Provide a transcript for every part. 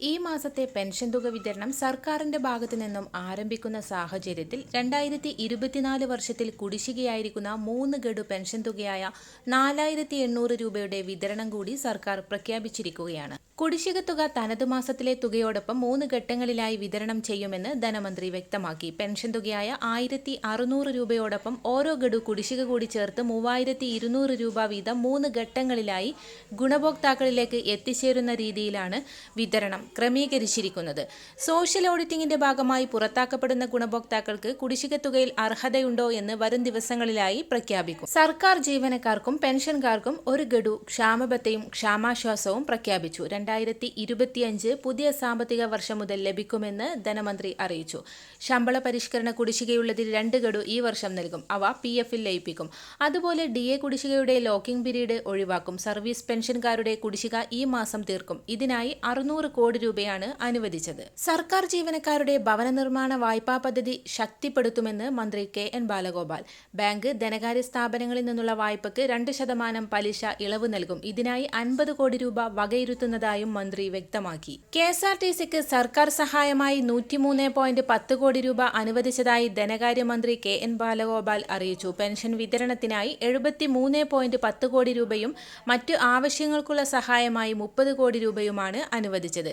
ഈ മാസത്തെ പെൻഷൻ തുക വിതരണം സർക്കാരിന്റെ ഭാഗത്തു നിന്നും ആരംഭിക്കുന്ന സാഹചര്യത്തിൽ രണ്ടായിരത്തി ഇരുപത്തിനാല് വർഷത്തിൽ കുടിശ്ശികയായിരിക്കുന്ന മൂന്ന് ഗഡു പെൻഷൻ തുകയായ നാലായിരത്തി എണ്ണൂറ് രൂപയുടെ വിതരണം കൂടി സർക്കാർ പ്രഖ്യാപിച്ചിരിക്കുകയാണ്. കുടിശ്ശിക തുക തനത് മാസത്തിലെ തുകയോടൊപ്പം മൂന്ന് ഘട്ടങ്ങളിലായി വിതരണം ചെയ്യുമെന്ന് ധനമന്ത്രി വ്യക്തമാക്കി. പെൻഷൻ തുകയായ ആയിരത്തി അറുന്നൂറ് രൂപയോടൊപ്പം ഓരോ ഗഡു കുടിശ്ശിക കൂടി ചേർത്ത് മൂവായിരത്തി ഇരുന്നൂറ് രൂപ വീതം മൂന്ന് ഘട്ടങ്ങളിലായി ഗുണഭോക്താക്കളിലേക്ക് എത്തിച്ചേരുന്ന രീതിയിലാണ് വിതരണം. ക്രമീകരിച്ചിരിക്കുന്നത്. സോഷ്യൽ ഓഡിറ്റിംഗിന്റെ ഭാഗമായി പുറത്താക്കപ്പെടുന്ന ഗുണഭോക്താക്കൾക്ക് കുടിശ്ശിക തുകയിൽ അർഹതയുണ്ടോ എന്ന് വരും ദിവസങ്ങളിലായി പ്രഖ്യാപിക്കും. സർക്കാർ ജീവനക്കാർക്കും പെൻഷൻകാർക്കും ഒരു ഗഡു ക്ഷാമബത്തയും ക്ഷാമാശ്വാസവും പ്രഖ്യാപിച്ചു. രണ്ടായിരത്തി ഇരുപത്തിയഞ്ച് പുതിയ സാമ്പത്തിക വർഷം മുതൽ ലഭിക്കുമെന്ന് ധനമന്ത്രി അറിയിച്ചു. ശമ്പള പരിഷ്കരണ കുടിശ്ശികയുള്ളതിൽ രണ്ട് ഗഡു ഈ വർഷം നൽകും. അവ പി എഫിൽ ലയിപ്പിക്കും. അതുപോലെ ഡി എ കുടിശ്ശികയുടെ ലോക്കിംഗ് പീരീഡ് ഒഴിവാക്കും. സർവീസ് പെൻഷൻകാരുടെ കുടിശ്ശിക ഈ മാസം തീർക്കും. ഇതിനായി അറുന്നൂറ് കോടി രൂപയാണ് അനുവദിച്ചത്. സർക്കാർ ജീവനക്കാരുടെ ഭവന നിർമ്മാണ വായ്പാ പദ്ധതി ശക്തിപ്പെടുത്തുമെന്ന് മന്ത്രി കെ എൻ ബാലഗോപാൽ. ബാങ്ക് ധനകാര്യ സ്ഥാപനങ്ങളിൽ നിന്നുള്ള വായ്പയ്ക്ക് രണ്ട് ശതമാനം പലിശ ഇളവ് നൽകും. ഇതിനായി അൻപത് കോടി രൂപ വകയിരുത്തുന്നതായും മന്ത്രി വ്യക്തമാക്കി. കെ എസ് ആർ ടി സിക്ക് സർക്കാർ സഹായമായി നൂറ്റിമൂന്ന് പോയിന്റ് പത്ത് കോടി രൂപ അനുവദിച്ചതായി ധനകാര്യമന്ത്രി കെ എൻ ബാലഗോപാൽ അറിയിച്ചു. പെൻഷൻ വിതരണത്തിനായി എഴുപത്തിമൂന്ന് പോയിന്റ് പത്ത് കോടി രൂപയും മറ്റു ആവശ്യങ്ങൾക്കുള്ള സഹായമായി മുപ്പത് കോടി രൂപയുമാണ് അനുവദിച്ചത്.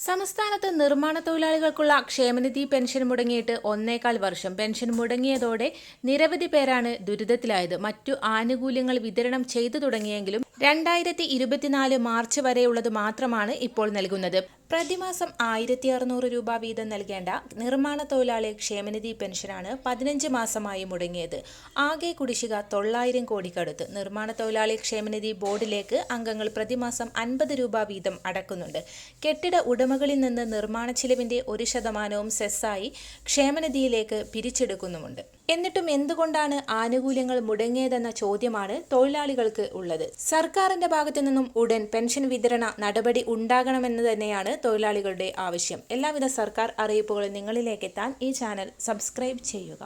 സംസ്ഥാനത്ത് നിർമ്മാണ തൊഴിലാളികൾക്കുള്ള ക്ഷേമനിധി പെൻഷൻ മുടങ്ങിയിട്ട് ഒന്നേകാൽ വർഷം പെൻഷൻ മുടങ്ങിയതോടെ നിരവധി പേരാണ് ദുരിതത്തിലായത്. മറ്റു ആനുകൂല്യങ്ങൾ വിതരണം ചെയ്തു തുടങ്ങിയെങ്കിലും രണ്ടായിരത്തി ഇരുപത്തിനാല് മാർച്ച് വരെയുള്ളത് മാത്രമാണ് ഇപ്പോൾ നൽകുന്നത്. പ്രതിമാസം ആയിരത്തി അറുന്നൂറ് രൂപ വീതം നൽകേണ്ട നിർമ്മാണ തൊഴിലാളി ക്ഷേമനിധി പെൻഷനാണ് പതിനഞ്ച് മാസമായി മുടങ്ങിയത്. ആകെ കുടിശ്ശിക തൊള്ളായിരം കോടിക്കടുത്ത്. നിർമ്മാണ തൊഴിലാളി ക്ഷേമനിധി ബോർഡിലേക്ക് അംഗങ്ങൾ പ്രതിമാസം അൻപത് രൂപ വീതം അടക്കുന്നുണ്ട്. കെട്ടിട ഉടമകളിൽ നിന്ന് നിർമ്മാണ ചിലവിന്റെ ഒരു ശതമാനവും സെസ്സായി ക്ഷേമനിധിയിലേക്ക് പിരിച്ചെടുക്കുന്നുമുണ്ട്. എന്നിട്ടും എന്തുകൊണ്ടാണ് ആനുകൂല്യങ്ങൾ മുടങ്ങിയതെന്ന ചോദ്യമാണ് തൊഴിലാളികൾക്ക് ഉള്ളത്. സർക്കാരിന്റെ ഭാഗത്തു നിന്നും ഉടൻ പെൻഷൻ വിതരണ നടപടി ഉണ്ടാകണമെന്ന് തന്നെയാണ് തൊഴിലാളികളുടെ ആവശ്യം. എല്ലാവിധ സർക്കാർ അറിയിപ്പുകളും നിങ്ങളിലേക്ക് എത്താൻ ഈ ചാനൽ സബ്സ്ക്രൈബ് ചെയ്യുക.